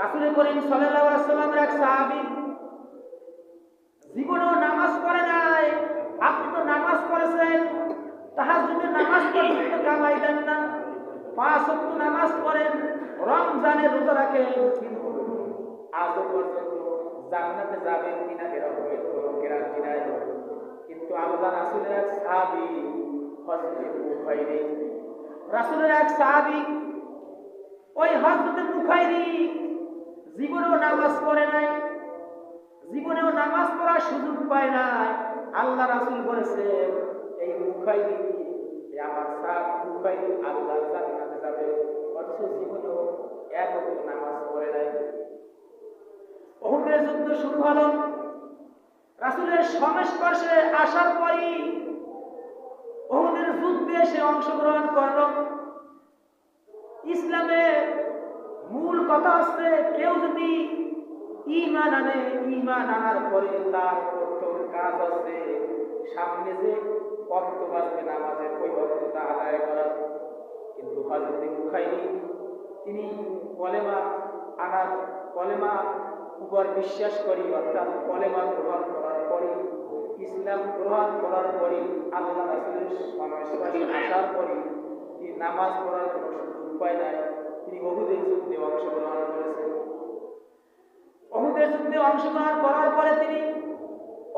রাসূল করিম সাল্লামের এক সাহাবী, জীবনেও নামাজ পড়ে নাই, আপনি তো নামাজ পড়েছেন, তাহাজ্জুদে নামাজ পর্যন্ত কামাই দেন না, পাঁচ ওয়াক্ত নামাজ পড়েন, রমজানে রোজা রাখেন, কিন্তু আজও পর্যন্ত জান্নাতে যাবেন কিনা এরকমের কোনো গ্যারান্টি নাই। কিন্তু আল্লাহ রাসূলের এক সাহাবী হযরত বুখারী রাসূলের এক সাহাবী ওই হযরত বুখারী সুযোগ পায় নাই। আল্লাহ রাসূল বলেছেন এই এই আমার আল্লাহ যাবে। অথচ নামাজ পড়ে নাই। যুদ্ধ শুরু হলো। রাসূলের সংস্পর্শে আসার পরই অহুদের যুদ্ধে সে অংশগ্রহণ করল। ইসলামের মূল কথা হচ্ছে, কেউ ইমান ইমান আনার পরে তার প্রথম কাজ হচ্ছে সামনে যে অক্ত বাজবে নামাজের ওই অক্তটা আদায় করা। কিন্তু হজরত বুখাইনি তিনি কলেমা আনার, কলেমা উপর বিশ্বাস করি, অর্থাৎ কলেমা গ্রহণ করার পরে ইসলাম গ্রহণ করার পরে আল্লাহ রাসুলের সংস্পর্শে আসার পরে তিনি নামাজ পড়ার কোনো উপায় নাই। তিনি বহুদের যুদ্ধে অংশগ্রহণ করেছেন। অংশগ্রহণ করার পরে তিনি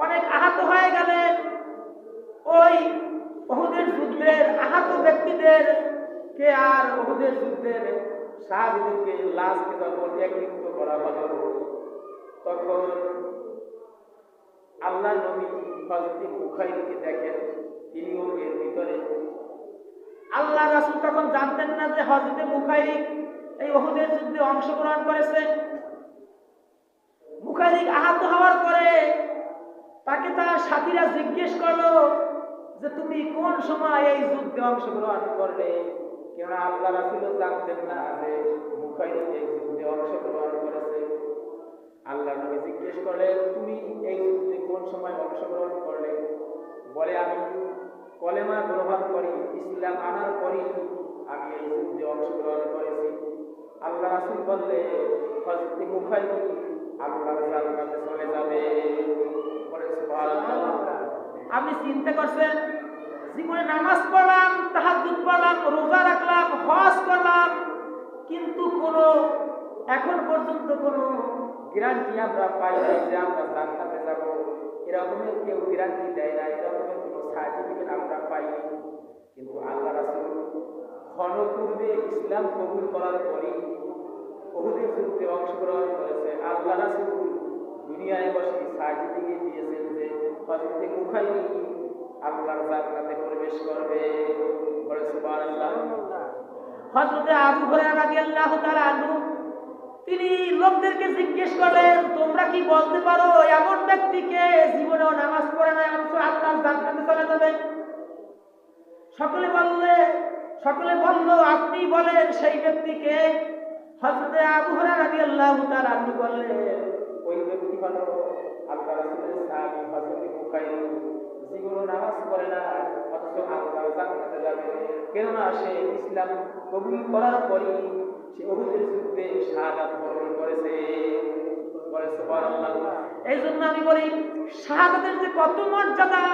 অনেক আহত হয়ে গেলেন। ওই অহুদের যুদ্ধের আহত ব্যক্তিদের কে আর অহুদের যুদ্ধের সাহাবিদেরকে লাশকে যখন একত্রিত করা হলো। তখন আল্লাহ নবী হজরত বুখারীকে দেখেন, তিনিও এর ভিতরে। আল্লাহ রাসূল তখন জানতেন না যে হজরত বুখারী এই ওহুদের যুদ্ধে অংশগ্রহণ করেছে। বুখারী আহত হওয়ার পরে তাকে তার সাথীরা জিজ্ঞেস করল যে, তুমি কোন সময় এই যুদ্ধে অংশগ্রহণ করলে? কেননা আল্লাহ রাসূলও জানতেন না যে বুখারী এই যুদ্ধে অংশগ্রহণ করেছে। আল্লাহ নবী জিজ্ঞেস করলেন, তুমি এই যুদ্ধে কোন সময় অংশগ্রহণ করলে? বলে, আমি কলেমা গ্রহণ করি, ইসলাম আনার পরই আমি এই যুদ্ধে অংশগ্রহণ করেছি। আল্লাহ রাসূল বললে মুখাই আপনি চিন্তা করছেন, জীবনে নামাজ পড়লাম, তাহাজ্জুদ পড়লাম, রোজা রাখলাম, হজ করলাম, কিন্তু কোনো, এখন পর্যন্ত কোনো গ্যারান্টি আমরা পাই নাই যে আমরা জান্নাতে যাব। এরকমের কেউ গ্যারান্টি দেয় না এরকমের কোনো সার্টিফিকেট আমরা পাইনি কিন্তু আল্লাহ রাসূল ক্ষণ পূর্বে ইসলাম কবুল করার পরেই বহুদের যুদ্ধে অংশগ্রহণ করেছে। আল্লাহ রাসূল দুনিয়ায় বসে সার্টিফিকেট দিয়েছেন যে হযরত মুখাইনি আল্লাহর জান্নাতে প্রবেশ করবে। বলে সুবহানাল্লাহ। হযরত আবু হুরায়রা রাদিয়াল্লাহু তাআলা আনহু, তিনি লোকদেরকে জিজ্ঞেস করলেন, তোমরা কি বলতে পারো, এমন ব্যক্তিকে জীবনেও নামাজ পড়ে না অথচ আল্লাহ জান্নাতে চলে যাবে? সকলে বললে, সকলে বলল, আপনি বলেন সেই ব্যক্তিকে হযরত আবু হুরায়রা রাদিয়াল্লাহু তাআলা আনহু বললেন, ওই ব্যক্তি হলো রাসূলের সাহাবী হযরত নামাজ পড়ে না, অথচ জান্নাতে যাবে। সে ইসলাম কবুল করার সে যুদ্ধে শাহাদাত বরণ করেছে। বলে সুবহানাল্লাহ। এই জন্য আমি বলি, শাহাদাতের যে কত মর্যাদা,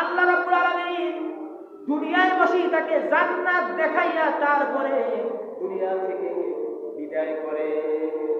আল্লাহ রাব্বুল আলামিন দুনিয়ায় বসে তাকে জান্নাত দেখাইয়া তারপরে দুনিয়া থেকে বিদায় করে।